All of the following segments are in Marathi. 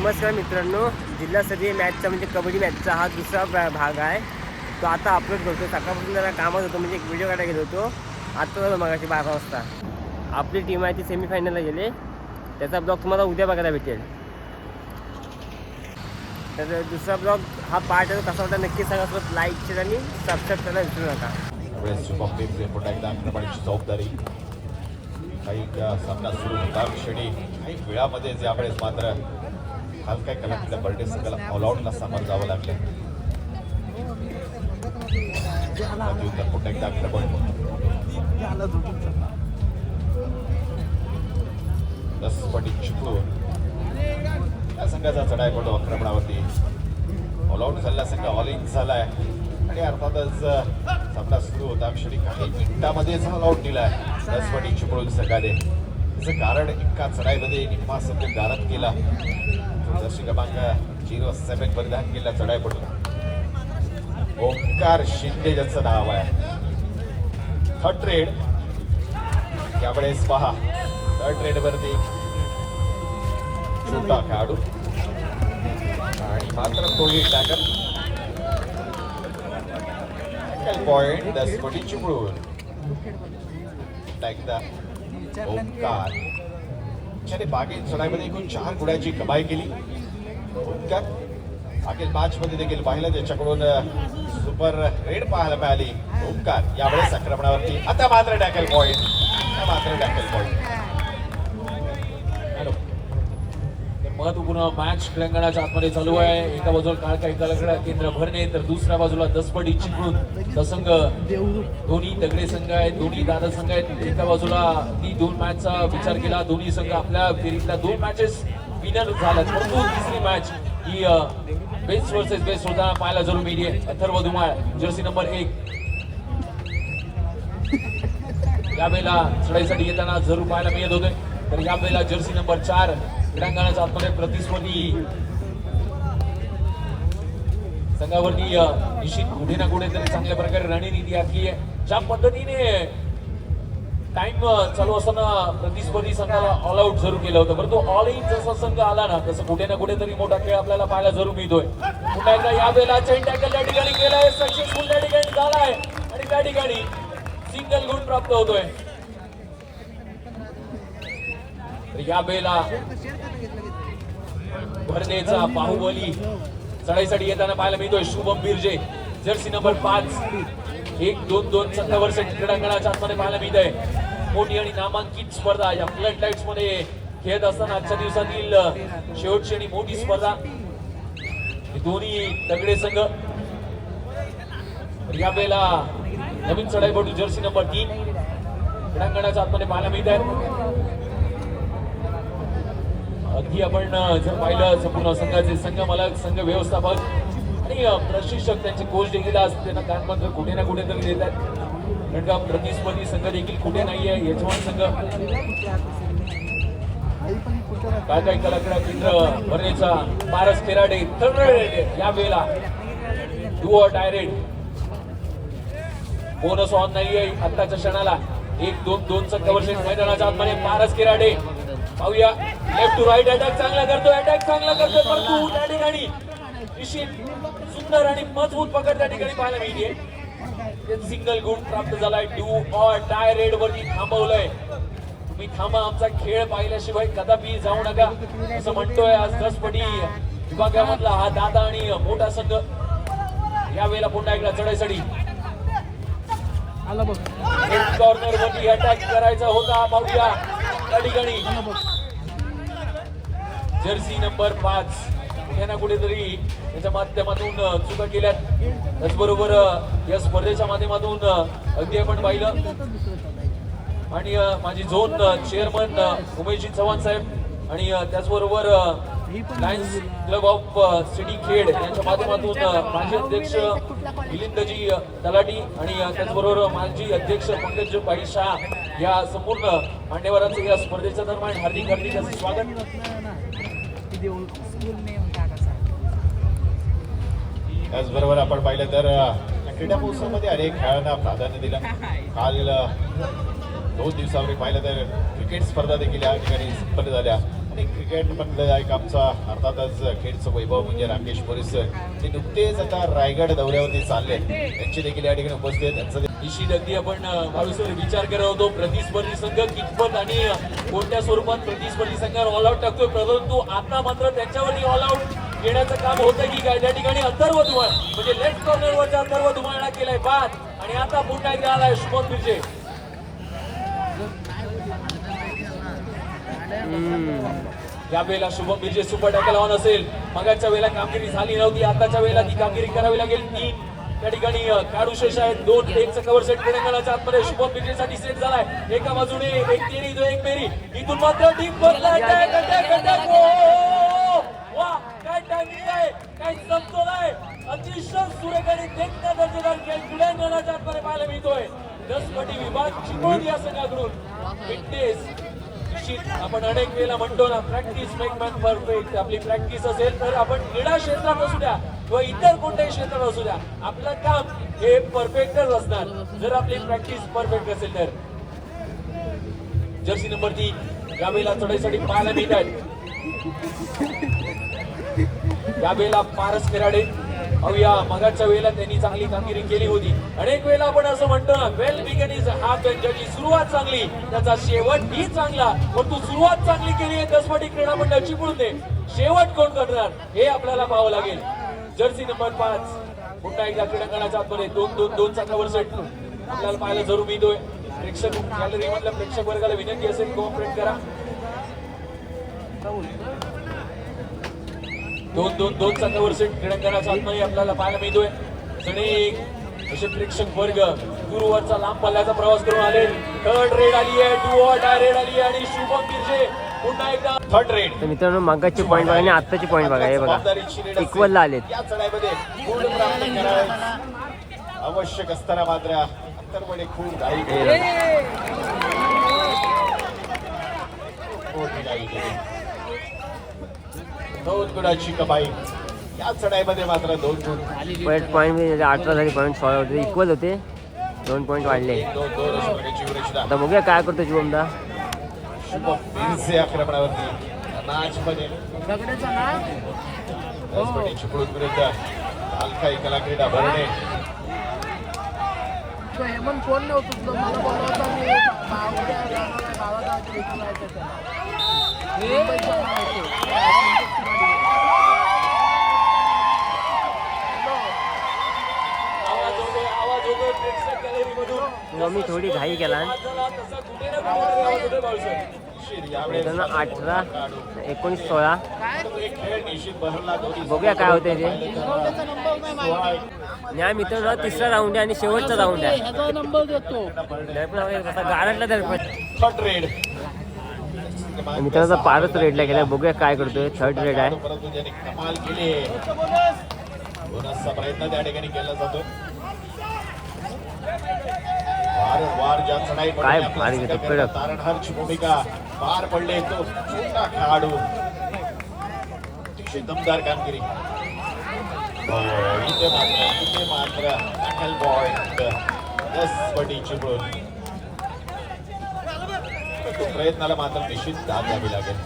नमस्कार मित्रांनो जिल्हास्तरीय मॅचचा म्हणजे कबड्डी मॅचचा हा दुसरा भाग आहे. तो आता अपलोड करतो सकाळपासून जरा कामात होतो म्हणजे एक व्हिडिओ काढायला गेलो होतो. आता झालं मगाशी बारा वाजता. आपली टीम आहे ती सेमीफायनलला गेले. त्याचा ब्लॉग तुम्हाला उद्या बघायला भेटेल. तर दुसरा ब्लॉग हा पार्ट आहे कसा होता नक्की सांगा. सोबत लाईक शेअर आणि सबस्क्राईब करायला विसरू नका. जबाबदारी. काही सामना सुरू होता. क्षणी काही वेळामध्ये यावेळेस मात्र हलक्या कलांतल्या बर्डे संघाला ऑल आऊटला सामोरं जावं लागलं. प्रत्युत्तर पुन्हा एकदा आक्रमण दसपटी चिपळूण. या संघाचा चढाई पडतो आक्रमणावरती. ऑल आऊट झालेला संघ ऑल इन झालाय. आणि अर्थातच सामना सुरू होता. क्षणी काही मिनिटामध्येच ऑल आऊट दिलाय दसपटी चिपळूण संघाने. त्याचं कारण एका चढाईमध्ये निम्मा संघ गारद केला. जर्सी क्रमांक झिरो सेवन परिधान केला चढाई पडला ओंकार शिंदे ज्याचं नाव आहे. थर्ड ट्रेड यावेळेस पहा थर्ड ट्रेड वरती छोटा खेळाडू आणि मात्र कोणी टॅकल पॉइंट दस दसपटी चिपळून एकदा ओंकार. त्याने मागील चढाईमध्ये एकूण चार गुणाची कमाई केली. त्यात मागील पाचमध्ये देखील पाहिलं त्याच्याकडून सुपर रेड पाहायला मिळाली. ओंकार यावेळेस आक्रमणावरती. आता मात्र टॅकल पॉईंट आता मात्र टॅकल पॉईंट महत्त्वपूर्ण मॅच तेलंगणाच्या आतमध्ये चालू आहे. एका बाजूला काळका एकाकडे केंद्र भरणे तर दुसऱ्या बाजूला दसपटी चिपळून तसंग दोन्ही दगडे संघ आहेत दोन्ही दादा संघ आहेत. एका बाजूला ती दोन मॅचचा विचार केला. दोन्ही संघ आपल्या फेरीतल्या दोन मॅचेस विनर झाला परंतु तिसरी मॅच ही बेस्ट वर्सेस बेस्ट होताना पाहायला जरूर मिळते. अथर्व धुमाळ जर्सी नंबर एक. यावेळेला चढाईसाठी येताना जरूर पाहायला मिळत होते. तर यावेळेला जर्सी नंबर चार. क्रीडांगणाच्या आतमध्ये प्रतिस्पर्धी संघावरती निश्चित कुठे ना कुठे तरी चांगल्या प्रकारे रणनीती आखली आहे. ज्या पद्धतीने टाइम चालू असताना प्रतिस्पर्धी संघाला ऑल आउट जरूर केलं होतं. परंतु ऑल इन जसा संघ आला ना तसं कुठे ना कुठे तरी मोठा खेळ आपल्याला पाहायला जरूर मिळतोय. पुन्हा एकदा या वेळेला चेन टॅकल त्या ठिकाणी केलाय. सक्सेसफुल त्या ठिकाणी झालाय. आणि त्या ठिकाणी सिंगल गुण प्राप्त होतोय तर या बेला भरनेचा बाहुबली चढाईसाठी येताना पाहायला मिळतोय शुभम बिर्जे. जर्सी नंबर पाच. एक दोन दोन सत्तर वर्ष क्रीडांगणाच्या आतमध्ये पाहायला मिळत आहे मोठी आणि नामांकित स्पर्धा या फ्लड लाईट्समध्ये खेळत असताना आजच्या दिवसातील शेवटची आणि मोठी स्पर्धा. दोन्ही तगडे संघ. यावेळेला या नवीन चढाईपटू जर्सी नंबर तीन. क्रीडांगणाच्या आतमध्ये पाहायला मिळत आहेत अगदी आपण जर पाहिलं संपूर्ण संघाचे संघ मला संघ व्यवस्थापक आणि प्रशिक्षक त्यांचे कोच देखील आज त्यांना कानपत्र कुठे ना कुठे तरी देतात कारण का प्रतिस्पर्धी संघ देखील कुठे नाहीये यजमान संघ. काय काय कलाक्रीडा केंद्र भरणेचा पारस खेराडे थर्ड या वेळेला डू डायरेक्ट बोनस ऑन नाहीये आत्ताच्या क्षणाला. एक दोन दोन संघवर्षी मैदानाच्या आतमध्ये पारस केराडे पाहूया. लेफ्ट टू राईट अटॅक चांगला करतो अटॅक चांगला करतो परंतु त्या ठिकाणी सुंदर आणि मजबूत पकड त्या ठिकाणी पाहायला मिळते सिंगल गुण प्राप्त झालाय. डू ऑर टाय रेड वरती थांबवलंय. तुम्ही थांबा आमचा खेळ पाहिल्याशिवाय कदापि जाऊ नका. असं म्हणतोय आज दसपटी विभागामधला हा दादा आणि मोठा संघ. यावेळेला पुन्हा एकदा चढाईसाठी कॉर्नर वरती अटॅक करायचा होता पाहूया त्या ठिकाणी. जर्सी नंबर पाच. कुठे कुठेतरी त्याच्या माध्यमातून चुका केल्यात. त्याचबरोबर या स्पर्धेच्या माध्यमातून अगदी आपण पाहिलं. आणि माझी झोन चेअरमन उमेशजी चव्हाण साहेब आणि त्याचबरोबर Lions Club of City Khed यांच्या माध्यमातून माजी अध्यक्ष मिलिंदजी तलाटी आणि त्याचबरोबर माजी अध्यक्ष पंकज भाई शाह या संपूर्ण मान्यवरांचं या स्पर्धेच्या दरम्यान हार्दिक हार्दिक त्याचबरोबर आपण पाहिलं तर क्रीडा महोत्सवामध्ये अनेक खेळांना प्राधान्य दिलं. काल दोन दिवसापूर्वी पाहिलं तर क्रिकेट स्पर्धा देखील या ठिकाणी संपन्न झाल्या. आणि क्रिकेट मधलं एक आमचा अर्थातच खेळचं वैभव म्हणजे राकेश बोरीस. ते नुकतेच आता रायगड दौऱ्यावरती चालले. त्यांची देखील या ठिकाणी उपस्थित त्यांचं निश्चित अगदी आपण भाऊसर विचार करत होतो प्रतिस्पर्धी संघ कितपत आणि कोणत्या स्वरूपात प्रतिस्पर्धी संघावर ऑल आउट टाकतोय? परंतु आता मात्र त्यांच्यावरती ऑल आउट येण्याचं काम होतं की काय? त्या ठिकाणी अथर्व धुमाळ म्हणजे लेफ्ट कॉर्नरवरचा अथर्व धुमाळला केलाय बाद. आणि आता पुन्हा एकदा आलाय शुभम बिर्जे या वेळेला Shubham Birje super tackle on असेल. मगाच्या वेळेला कामगिरी झाली नव्हती आताच्या वेळेला ती कामगिरी करावी लागेल. तीन त्या ठिकाणी काढू शेष आहेत. दोन एकचं कव्हर सेट क्रीडांगणाच्या आतमध्ये शुभम बिर्जेसाठी सेट झालाय. एका बाजूने एक तेरी तो एक मेरी इथून मात्र टीम बदलाय! वा काय टायमिंग आहे. काय समतोल आहे. अतिशय सुरेख आणि दर्जेदार खेळ क्रीडांगणाच्या आतमध्ये पाहायला मिळतोय. दसपटी विभाग चिपळूण या संघाकडून. फिटनेस आपण अनेक वेळेला म्हणतो ना प्रॅक्टिस मेक मॅन परफेक्ट आपली प्रॅक्टिस असेल तर आपण क्रीडा क्षेत्रात असू द्या. किंवा इतर कोणत्याही क्षेत्रात असू द्या आपलं काम हे परफेक्टच असणार. जर आपली प्रॅक्टिस परफेक्ट असेल तर. जर्सी नंबर तीन यावेळेला चढाईसाठी पाहायला मिळतात. यावेळेला पारस कराडे अवया मगाच्या वेळेला त्यांनी चांगली कामगिरी केली होती. अनेक वेळेला आपण असं म्हणतो ना वेल बिगन इज हा त्यांच्याची सुरुवात चांगली. त्याचा शेवट ही चांगला. पण तू सुरुवात चांगली केली आहे दसपटी क्रीडा मंडळ चिपळून दे शेवट कोण करणार हे आपल्याला पाहावं लागेल. जर्सी नंबर पाच. पुन्हा एकदा क्रीडांगणाच्या आतमध्ये दोन दोन दोन चाकावर सेट आपल्याला पाहायला जरूर मिळतोय. प्रेक्षक गॅलरी मधल्या प्रेक्षक वर्गाला विनंती असेल कोऑपरेट करा. दोन दोन दोन चाकावर सेट क्रीडांगणाच्या आतमध्ये आपल्याला पाहायला मिळतोय. जणे असे प्रेक्षक वर्ग गुरुवारचा लांब पल्ल्याचा प्रवास करून आले. थर्ड रेड आली आहे टू ऑर डाय रेड आली आहे आणि शुभम बिर्जे तर मित्रांनो मागाचे पॉईंट बघा आणि आत्ताचे पॉईंट बघा. हे बघा. इक्वलला आलेत. आवश्यक असताना मात्र अंतरमध्ये खूप घाई केली. बघा. मोठी घाई केली. दोन गुणाची कमाई. या चढाईमध्ये मात्र दोन गुण. पॉईंट पॉईंट अठरा झाले पॉईंट सोळा होते. इक्वल होते. दोन पॉईंट वाढले. आता बघूया काय करतो शुभमदा शुभम बिनसे आक्रमणावरती मॅच मध्ये त्याचप्रमाणे चिपळूण विरुद्ध अलकाई कला क्रीडा भरणे. तो हेमंत फोन नव्हतं मला बोलला होता. मी बा- उद्या जाणार आहे गावाला आज भेटून यायचं त्याला. मुंबईत जाऊन यायचं. आवाज होतोय आवाज होतोय प्रेक्षक मग मी थोडी घाई केला त्यांना अठरा एकोणीस सोळा. बघूया काय होतंय ते. न्याय मित्रांनो तिसरा राऊंड आहे आणि शेवटचा राऊंड आहे. ह्याचा नंबर देतो गारटला रेड मित्रांचा पारच रेडला गेला बघूया काय करतोय. थर्ड रेड आहे. म्हणजे प्रयत्न त्या ठिकाणी केला जातो वारंवार ज्या चढाई पडल्या, काय भारी घेतो, कडक. तारणहारची भूमिका. पार पडले तो छोटा खेळाडू. अतिशय दमदार कामगिरी. इथे मात्र इथे मात्र टॅकल पॉइंट दस पटी चिपळून तो प्रयत्नाला मात्र निश्चित दाद द्यावी लागेल.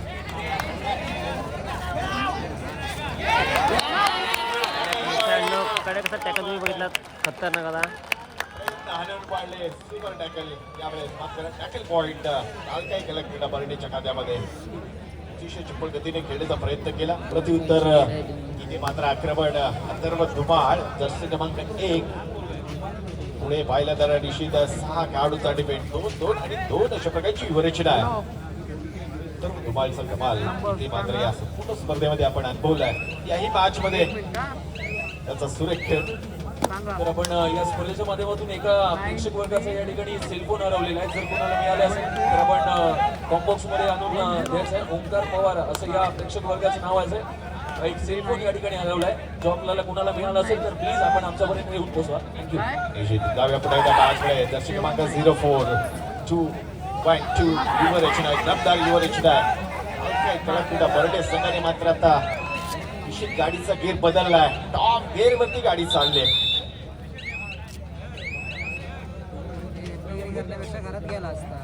मित्रांनो कडे कसा टॅकल तुम्ही बघितला खतरनाक आला हाणून पाडले सुपर टॅकल यावेळेस मात्र टॅकल पॉईंट काल काय केलं क्रीडा खात्यामध्ये अतिशय चप्पल गतीने खेळण्याचा प्रयत्न केला. प्रत्युत्तर किती मात्र आक्रमण. अथर्व धुमाळ जर्सी क्रमांक एक. पुढे पाहिलं तर निश्चित सहा खेळाडूचा डिपेंड दोन दोन आणि दोन अशा प्रकारची विवरचना आहे. तर धुमाळचा कमाल ते मात्र या संपूर्ण स्पर्धेमध्ये आपण अनुभवलाय याही मॅच मध्ये त्याचा सुरेख खेळ. तर आपण या स्पर्धेच्या माध्यमातून एका प्रेक्षक वर्गाचा या ठिकाणी सेलफोन हरवलेला आहे. जर कोणाला मिळाले असेल तर आपण कॉम्बॉक्समध्ये आणून द्यायचं आहे. ओंकार पवार असं या प्रेक्षक वर्गाचं नाव आहे. एक सेलफोन या ठिकाणी हरवलाय. जो आपल्याला कोणाला मिळाला असेल तर प्लीज आपण आमच्यापर्यंत येऊन पोहोचवा थँक्यू निश्चित जाऊया पुढे एकदा मॅच कडे दर्शक क्रमांक zero four two point two. Your रचना. दमदार युवर रचना. कळकूटा बर्डे संघाने मात्र आता निश्चित गाडीचा गेअर बदललाय. टॉप गेअर वरती गाडी चालली घरात गेला असता.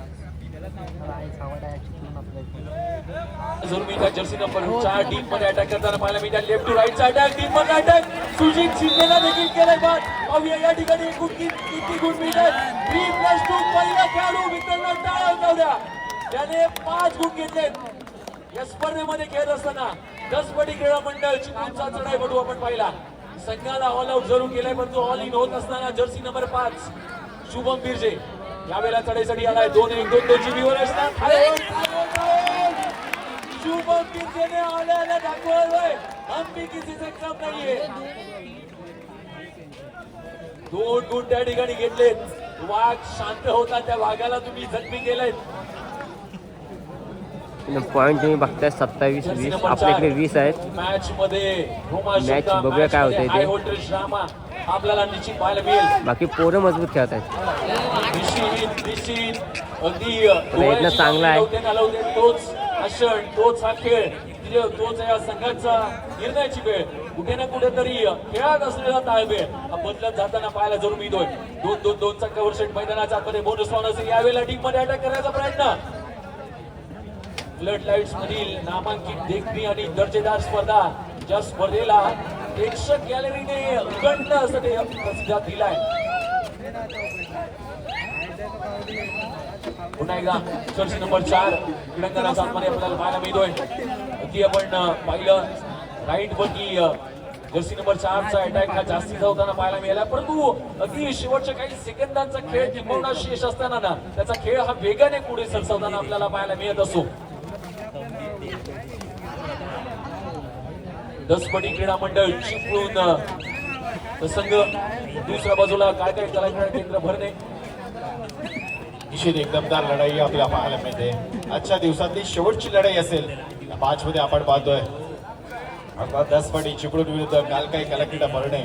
मी त्या जर्सी नंबर चार टीममध्ये अटॅक करताना पाहायला मिळतात लेफ्ट टू राईट अटॅक टीममध्ये अटॅक सुजित शिंदेला देखील केलाय बाद. पाहूया या ठिकाणी एकूण किती किती गुण मिळतात. थ्री प्लस टू पहिला खेळाडू मित्रांनो टाळा जाऊया त्याने पाच गुण घेतलेत. या स्पर्धेमध्ये खेळत असताना दसपटी क्रीडा मंडळ चिपळूणचा चढाईपटू आपण पाहिला. संघाला ऑल आउट जरूर केलाय परंतु ऑल इन होत असताना जर्सी नंबर पाच शुभम बिरजे. यावेळेला चढाईसाठी आलाय. दोन एक दोन दोन जीबीवर असतात. शुभम बिरजेने आल्या आल्या दाखवलंय हम भी किसी से कम नाहीये. दोन गुण त्या ठिकाणी घेतलेत. वाघ शांत होता त्या वाघाला तुम्ही जखमी केलेत पॉईंट तुम्ही बघताय सत्तावीस वीस. आपल्याकडे वीस आहेत. मॅच मध्ये शुक्ला, बघूया काय होतंय ते. आपल्याला निश्चित पाहायला मिळेल. बाकी पोरं मजबूत खेळत आहेत. निश्चित निश्चित. अगदी प्रयत्न चांगला आहे. तोच हा क्षण तोच हा खेळ. म्हणजे तोच या संघाचा निर्णयाची वेळ. कुठे ना कुठेतरी खेळात असलेला ताळवेळ हा बदलत जाताना पाहायला जरूर मिळतोय. दोन दोन दोनचा कव्हर सेट मैदानाच्या आतमध्ये बोनस पाहून असेल. यावेळेला टीममध्ये अटॅक करण्याचा प्रयत्न. फ्लड लाईट्स मधील नामांकित देखणी आणि दर्जेदार स्पर्धा. ज्या स्पर्धेला प्रेक्षक गॅलरीने उगंड असं ते प्रसिद्ध दिलाय. पुन्हा एकदा चर्ची नंबर चार क्रीडांगणा सातमध्ये आपल्याला पाहायला मिळतोय. ती आपण पाहिलं राईट वरती जर्सी नंबर चारचा अटॅक हा जास्तीचा होताना पाहायला मिळाला. परंतु अगदी शेवटच्या काही सेकंदांचा खेळ किंबहुना शेष असताना ना त्याचा खेळ हा वेगाने पुढे सरसवताना आपल्याला पाहायला मिळत असतो. दसपटी क्रीडा मंडळ चिपळून प्रसंग संघ दुसऱ्या बाजूला काय काय कलाकार केंद्र भरणे निश्चित एक दमदार लढाई आपल्याला पाहायला मिळते. आजच्या दिवसातली शेवटची लढाई असेल. पाच मध्ये आपण पाहतोय. अर्थात दस चिपळूण विरुद्ध काल काही कलाक्रीडा भरणे.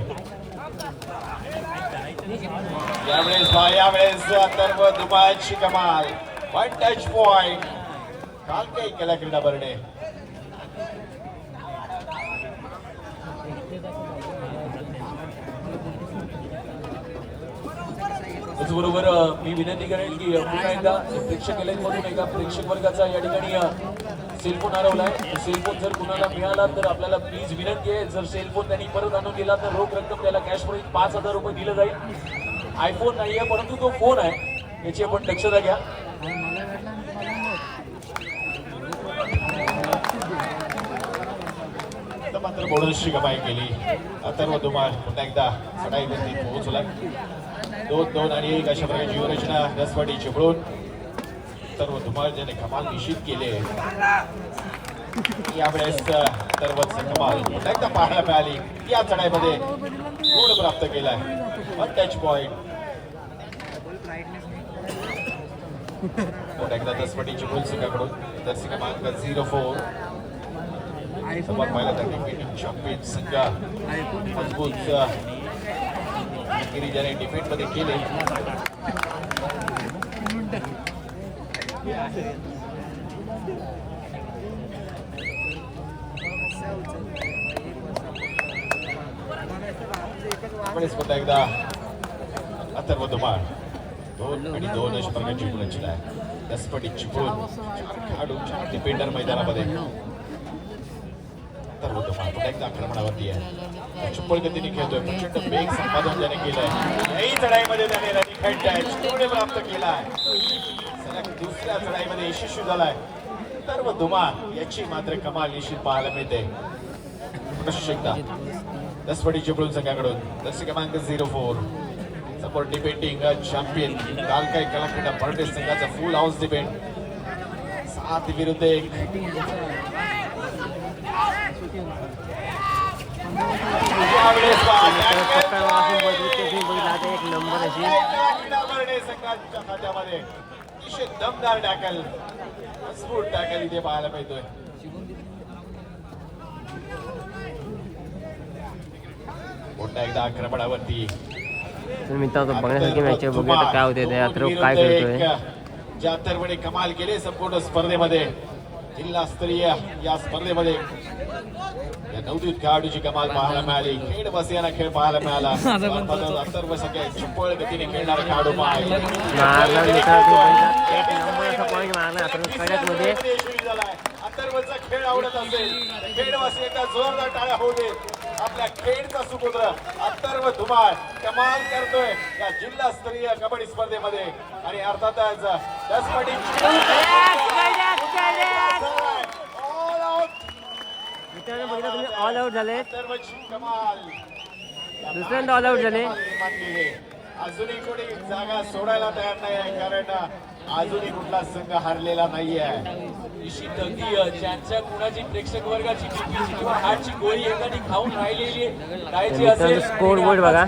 यावेळेस यावेळेस अथर्व दुमाची कमाल. वन टच पॉइंट काल काही कलाक्रीडा भरणे. त्याचबरोबर मी विनंती करेन की पुन्हा एकदा प्रेक्षक मधून एकदा प्रेक्षक वर्गाचा या ठिकाणी सेलफोन हरवलाय. सेलफोन जर कुणाला मिळाला तर आपल्याला प्लीज विनंती आहे. जर सेलफोन त्यांनी परत आणून दिला तर रोख रक्कम त्याला कॅश प्राईज पाच हजार रुपये दिलं जाईल. आयफोन नाही आहे परंतु तो फोन आहे. याची आपण दक्षता घ्या. मात्र बोनसची कमाई केली. अथर्व धुमाळ पुन्हा एकदा चढाईवरती पोहोचला दोन दोन आणि एक अशा प्रकारची व्यूहरचना दसवाडी चिपळून अथर्व धुमाळ ज्याने कमाल निश्चित केले. यावेळेस अथर्वचं कमाल पुन्हा एकदा पाहायला मिळाली. या चढाईमध्ये गुण प्राप्त केलाय वन टच पॉइंट पुन्हा एकदा दर्शी क्रमांक झिरो फोर समोर पाहिला तर डिफेंडिंग चॅम्पियन संघ. मजबूत गिरी ज्याने डिफेंडमध्ये केले. आपणच पुन्हा एकदा. अथर्व धुमाळ दोन आणि दोन अशा प्रकारची रचना आहे दसपटी चिपळून चार खेळाडू चार डिफेंडर मैदानामध्ये. तर होतं फार पुन्हा एकदा आक्रमणावरती आहे? चुप्पळ गतीने खेळतोय. प्रचंड वेग संपादन त्याने केलंय. याही चढाईमध्ये त्याने रनिखंड टॅच पुढे प्राप्त केलाय. सलग दुसऱ्या चढाईमध्ये यशस्वी झालाय. सर्व धुमा याची मात्र कमाल निश्चित पाहायला मिळते. पुनश्च एकदा दसपटी चिपळूण संघाकडून. दस क्रमांक zero four. Support depending champion काल काही कलाक्रीडा पर्टेस संघाचा फुल हाऊस डिपेंड सात विरुद्ध एक. एक नंबर अशी खात्यामध्ये अतिशय दमदार इथे पाहायला मिळतोय पुन्हा एकदा आक्रमणावरती मित्रांनो बघण्यासारखी मॅच आहे. बघूया आता काय होते ते अथर्व काय करतोय ज्या अथर्वने कमाल केले संपूर्ण स्पर्धेमध्ये जिल्हास्तरीय या स्पर्धेमध्ये. या नवदीत खेळाडूची कमाल पाहायला मिळाली खेळ बसियाना खेळ पाहायला मिळाला अथर्व सगळे चुप्पळ गतीने खेळणारा खेळाडू एक अथर्वचा खेळ आवडत असेल खेळवासी एकदा जोरदार टाळ्या होऊ दे आपल्या खेळचा सुपुत्र अथर्व धुमाळ कमाल करतोय या जिल्हास्तरीय कबड्डी स्पर्धेमध्ये आणि अर्थातच दसपटी मित्रांनो बघितलं तुम्ही ऑल आउट झाले कमाल दुसऱ्यांदा ऑल आउट झाले. अजूनही कोणी जागा सोडायला तयार नाही आहे कारण अजूनही कुठला संघ हारलेला नाहीये निश्चित अगदी ज्यांच्या कुणाची प्रेक्षक वर्गाची बीपीची किंवा हार्टची गोळी एखादी खाऊन राहिलेली राहायची असेल board आता बघा.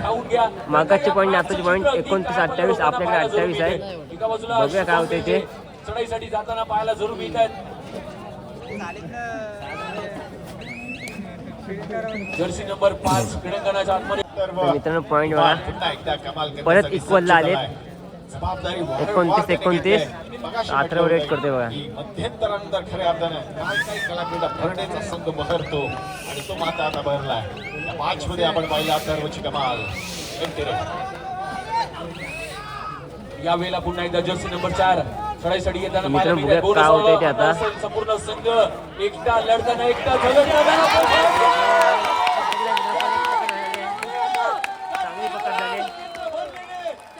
point, या आताचे 29, अगदी 28, आपल्याकडे पाहायला 28 जरूर आहे. मिळतंय. एका बाजूला बघूया काय होतंय ते. चढाईसाठी जाताना पाहायला जरूर मिळत आहेत जर्सी नंबर पाच क्रीडंगणाच्या आतमध्ये मित्रांनो पॉईंट बघा पुन्हा एकदा कमाल करण्यासाठी परत equal ला सज्ज आलेत. झालाय. जबाबदारी वारंवार एकोणतीस, एकोणतीस. अठरा होतं करतोय बघा. मध्यंतरानंतर खऱ्या अर्थानं काय काही कलाक्रीडा भरण्याचा संघ बहरतो आणि तो मात्र आता मॅच मध्ये आपण पाहिला सर्वची कमाल एकटे या वेळेला पुन्हा एकदा जर्सी नंबर चार चढाईसाठी येताना मित्र. बघूया काय होतंय ते आता. संपूर्ण संघ एकटा लढताना एकटा झलकताना चांगली पकड झाली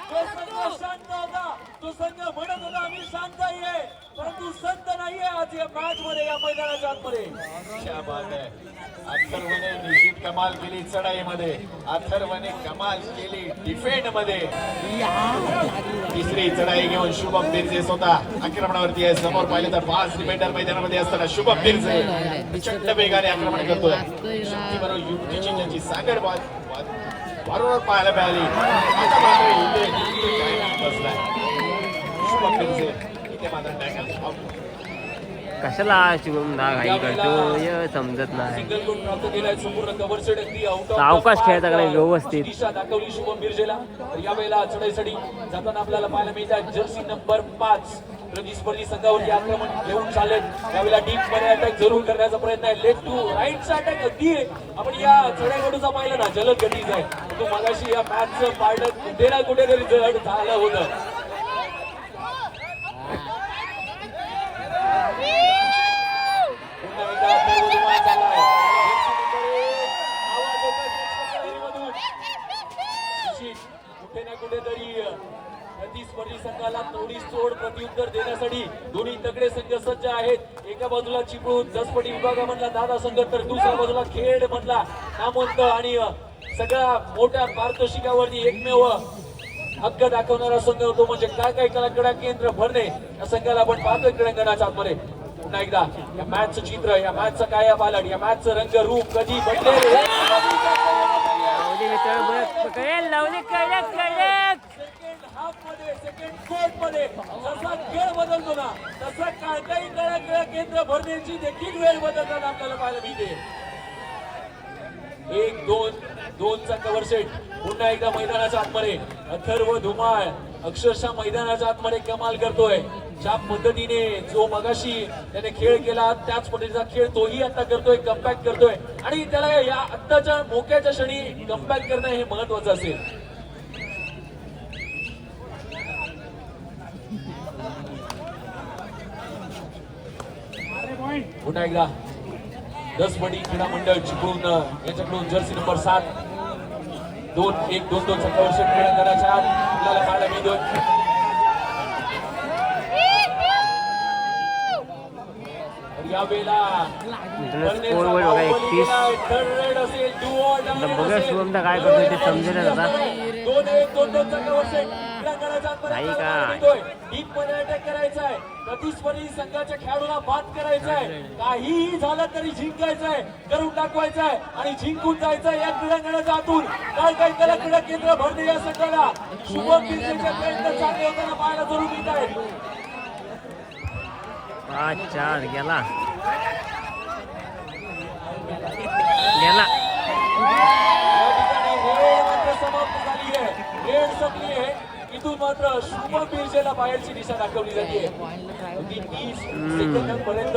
तो संघ शांत होता तो संघ म्हणत होता आम्ही शांत आहे परंतु संत नाहीये आज या मॅच मध्ये या मैदानाच्या आतमध्ये अथर्वने निश्चित कमाल केली चढाईमध्ये. अथर्वने कमाल केली डिफेंडमध्ये तिसरी चढाई घेऊन शुभम बिरजे स्वतः आक्रमणावरती आहे. समोर पाहिले तर पाच डिफेंडर मैदानामध्ये असताना शुभम बिरजे प्रचंड वेगाने आक्रमण करतोय. शक्तीबरोबर युक्तीची ज्याची सांगड वा- वारंवार पाहायला मिळाली. आता मात्र बसलाय शुभम बिरजे इथे मात्र टॅकल आउट कशाला शुभम दा घाई करतो? समजत नाही. सावकाश खेळायचा का व्यवस्थित. दाखवली शुभम बिरजेला तर यावेळेला चढाईसाठी जाताना आपल्याला पाहायला मिळतात. जर्सी नंबर पाच प्रतिस्पर्धी संघावरती आक्रमण घेऊन चालले त्यावेळेला डीपमध्ये अटॅक जरूर करण्याचा प्रयत्न आहे. लेफ्ट टू राईटचा अटॅक अगदी. आपण या चढाईकडूचा पाहिलं ना जलद गतीचा आहे. तो मगाशी या मॅचचं पार्ट कुठे ना कुठेतरी जड झालं होतं पुन्हा एकदा पूर्वनिर्माण झालाय. आवाज येतोय प्रेक्षकांमधून. निश्चित कुठे प्रतिस्पर्धी संघाला थोडी सोड प्रत्युत्तर देण्यासाठी दोन्ही तगडे संघ सज्ज आहेत. एका बाजूला चिपळूण दसपटी विभागामधला दादा संघ तर दुसऱ्या बाजूला खेड मधला नामवंत आणि सगळ्या मोठ्या पारितोषिकावरती एकमेव हक्क दाखवणारा संघ होतो. म्हणजे काय काय कलाकडा केंद्र भरणे या संघाला आपण पाहतोय क्रीडांगणाच्या आतमध्ये पुन्हा एकदा या मॅचचं चित्र या मॅचचं काय पालट या मॅचचं रंग रूप कधी बदलेल लावले लावली मित्रांनो पकडेल लावली कडक कडक सेकंड हाफमध्ये कोर्टमध्ये जसा खेळ बदलतो ना तसा काय काही कळा केंद्र भरण्याची देखील वेळ बदलताना आपल्याला पाहायला मिळते. एक दोन दोनचा कव्हर सेट पुन्हा एकदा मैदानाच्या आतमध्ये. अथर्व धुमाळ. अक्षरशः मैदानाच्या आतमध्ये कमाल करतोय. ज्या पद्धतीने जो मगाशी त्याने खेळ केला त्याच पद्धतीचा खेळ तोही आता करतोय कमबॅक करतोय. आणि त्याला या आत्ताच्या मोक्याच्या क्षणी कमबॅक करणं हे महत्वाचं असेल. पुन्हा एकदा दस बडी क्रीडा मंडळ चिपळूण याच्याकडून जर्सी नंबर सात दोन एक दोन दोन सत्तावर सेट खेळण्याच्या आत आपल्याला पाहायला मिळतोय वर बघा शुभमदा काय करतोय ते समजेल आता. नाही मध्ये अटॅक करायचा आहे प्रतिस्पर्धी संघाच्या खेळाडूला बाद करायचा आहे काहीही झालं तरी जिंकायचं आहे करून आहे आणि जिंकून जायचं आहे या क्रीडांगणाच्या आतून. काय काय कला क्रीडा केंद्र भरणे या संघाला? शुभम बिर्जेचे प्रयत्न चांगले होताना पाहायला जरूर मिळत आहेत पाच चार गेला. गेला या ठिकाणी वेळ मात्र समाप्त झाली आहे वेळ संपली आहे इथून मात्र शुभम बिर्जेला बाहेरची दिशा दाखवली जाते. अगदी तीस सेकंदापर्यंत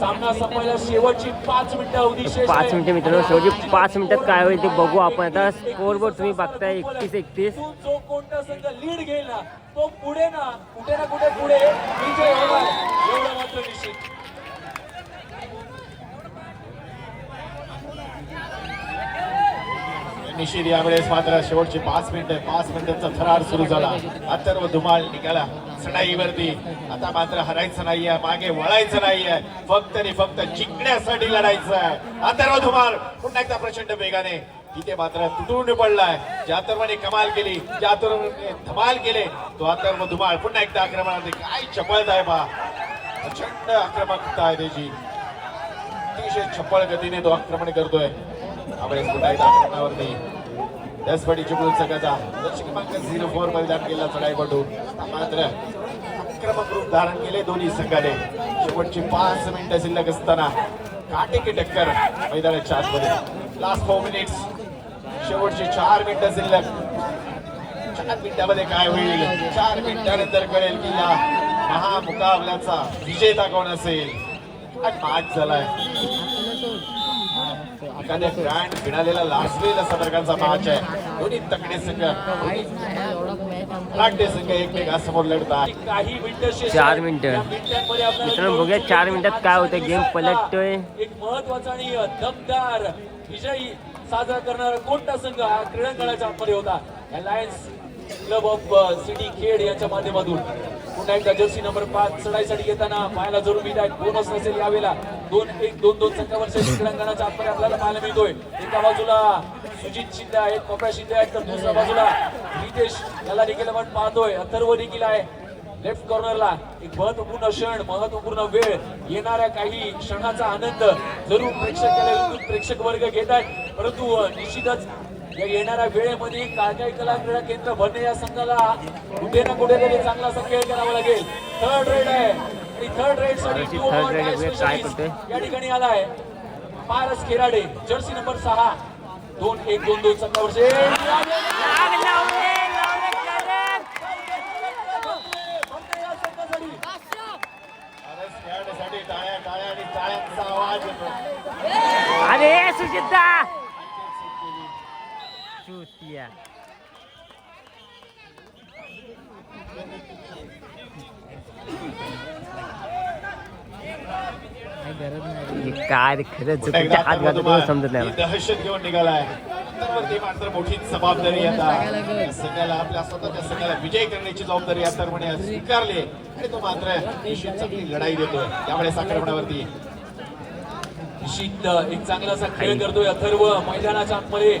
सामना संपायला शेवटची पाच मिनिटं अवधी पाच. मिनिटं मित्रांनो शेवटी पाच मिनिटात काय होईल ते बघू आपण आता. स्कोर बोर्ड तुम्ही बघताय एकतीस एकतीस. जो कोणता संघ लीड घेईल ना तो पुढे ना कुठे ना कुठे पुढे. विजय होणार. एवढं मात्र निश्चित. निश्चित यावेळेस मात्र शेवटची पाच मिनिटं पाच मिनिटांचा थरार सुरू झाला. अथर्व धुमाळ निघाला. सणाईवरती. आता मात्र हरायचं नाहीये मागे वळायचं नाहीये. फक्त आणि फक्त जिंकण्यासाठी लढायचं आहे अथर्व धुमाळ पुन्हा एकदा प्रचंड वेगाने. इथे मात्र तुटून पडलाय. ज्या अथर्वाने कमाल केली ज्या अथर्वने धमाल केले तो अथर्व धुमाळ पुन्हा एकदा आक्रमणामध्ये काय चपळत आहे बा? प्रचंड आक्रमकता आहे त्याची अतिशय छप्पळ गतीने तो आक्रमण करतोय. आपण पुन्हा एकदा आक्रमणावरती दसपटी चिपळूण संघाचा दर्शक क्रमांक झिरो फोर मैदान केला चढाईपटू. मात्र आक्रमक रूप धारण केले दोन्ही संघाने. शेवटची पाच मिनिटं शिल्लक असताना काटेकी टक्कर मैदानाच्या आतमध्ये. लास्ट फोर मिनिट्स शेवटची चार मिनिटं शिल्लक. चार मिनिटामध्ये काय होईल? चार मिनिटानंतर कळेल की या महामुकाबल्याचा विजेता कोण असेल? काय मॅच झालाय. एखाद्या लाजलेला असा प्रकारचा मॅच आहे दोन्ही तकडे संघ लाटे संघ एकमेकांसमोर लढतात काही मिनिटं चार. मिनिटं. मित्रांनो, बघूया चार मिनिटात काय होतंय. गेम पलटतोय. एक महत्त्वाचा आणि दमदार विजयी साजरा करणारा कोणता संघ हा क्रीडांगणाच्या आतमध्ये होता Lions Club of City Khed याच्या माध्यमातून. पुन्हा एकदा जर्सी नंबर पाच चढाईसाठी येताना पाहायला जरूर मिळत आहेत. बोनस नसेल यावेळेला. दोन एक दोन दोन संख्यावरच्या क्रीडांगणाच्या आतमध्ये आपल्याला पाहायला मिळतोय. एका बाजूला सुजित शिंदे आहेत कपड्या शिंदे आहेत तर दुसऱ्या बाजूला नितेश याला देखील आपण पाहतोय. अथर्व देखील आहे. लेफ्ट कॉर्नरला एक महत्त्वपूर्ण क्षण महत्त्वपूर्ण वेळ. येणाऱ्या काही क्षणाचा आनंद जरूर प्रेक्षक प्रेक्षक वर्ग घेत आहेत. परंतु निश्चितच या येणाऱ्या वेळेमध्ये काळकाई कला क्रीडा केंद्र भरणे या संघाला कुठे ना कुठेतरी चांगला असा खेळ करावा लागेल. थर्ड रेड आहे. आणि थर्ड रेडसाठी. या ठिकाणी आलाय. पारस खेराडे जर्सी नंबर सहा. दोन एक दोन दोन संघावरचे. भारत खेळाडूसाठी टाळ्या टाळ्या आणि टाळ्यांचा आवाज येतो अरे सुचिता चुतिया हे काय खरंच हात घालतो समजत नाही ही. दहशत घेऊन निघालाय अथर्ववरती मात्र मोठी जबाबदारी आता संघाला आपल्या स्वतःच्या संघाला विजय करण्याची जबाबदारी अथर्वने आज स्वीकारली आणि तो मात्र निश्चित चांगली लढाई देतोय. त्यावेळेस आक्रमणावरती निश्चित एक चांगला असा खेळ करतोय अथर्व मैदानाच्या आतमध्ये.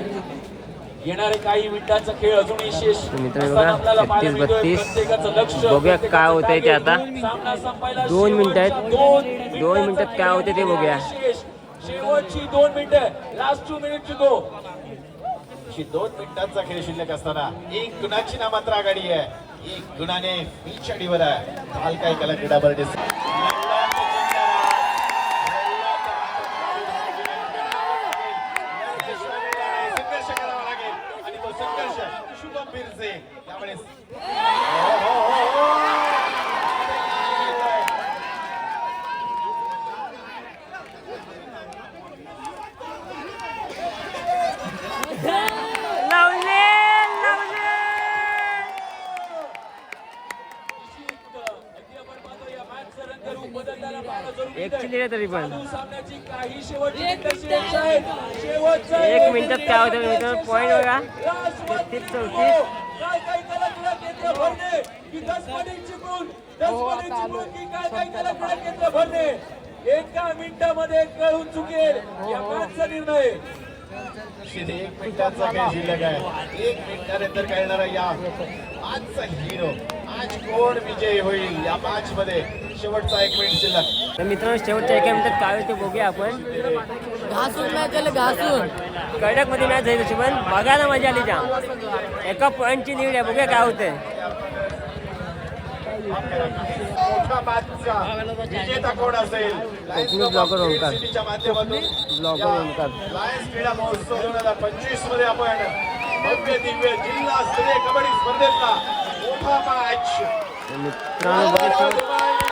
येणारे काही मिनिटांचा खेळ अजूनही शेष तर मित्रांनो असताना बघा, आपल्याला पाहायला 36, मिळतोय. 32. प्रत्येकाचं लक्ष बघूया काय होतंय ते target. आता. दोन मिनिटं आहेत. दोन मिनिटात काय होते ते बघूया. शेष. शेवटची दोन मिनिटं last two minute to go अशी दोन मिनिटांचा खेळ शिल्लक असताना एक गुणाची ना मात्र आघाडी आहे एक गुणाने बीच अडीवर आहे काल काय कला क्रीडा बर्डे संघर्ष करावा लागेल आणि तो संघर्ष शुभम बिरसे त्यामुळे लावले लावले आहे तरी पण. एक मिनिटात काय होतं मित्रांनो? पॉईंट बघा. Last one तेहतीस चौतीस. हो, एका मिनिटामध्ये कळून चुकेल. या हो, मॅचचा निर्णय. शिदे एक मिनिटाचा खेळ शिल्लक आहे एक मिनिटानंतर कळणारा या. आजचा हिरो आज कोण विजयी होईल या मॅच मध्ये शेवटचा एक मिनिट शिल्लक. तर मित्रांनो शेवटच्या एका मिनिटात काय होते बघूया आपण. घासून मॅच झालं घासून. कडकमध्ये मॅच जाईल तशी पण बघायला मजा आली जाम एका पॉईंटची लीड आहे बघूया काय होतंय. मोठा मॅचचा विजेता कोण असेल कोकणी ब्लॉगर ओंकार. च्या माध्यमातून ब्लॉगर या ओंकार. लायन्स क्रीडा महोत्सव दोन हजार पंचवीसमध्ये आपण भव्य दिव्य जिल्हा स्तरीय कबड्डी स्पर्धेतला मोठा मॅच तर मित्रांनो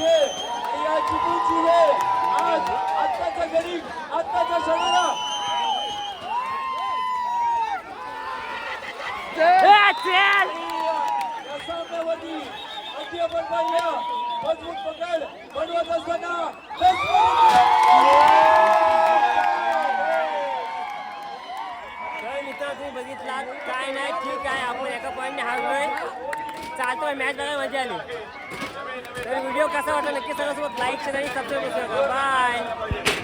आणि या चिपळूणची वेळ आज क्षणाला ए, चल! या सामन्यावरती अगदी आपण पाहिलं मजबूत पकड बनवत असताना. तर मित्र तुम्ही बघितलात. काय नाही ठीक आहे. आपण एका पॉईंटने हारलोय. चालतोय मॅच बघायला मजा आली. तर व्हिडिओ कसा वाटला नक्की सर्वांसोबत लाईक शेअर आणि सबस्क्राईब करू नका बाय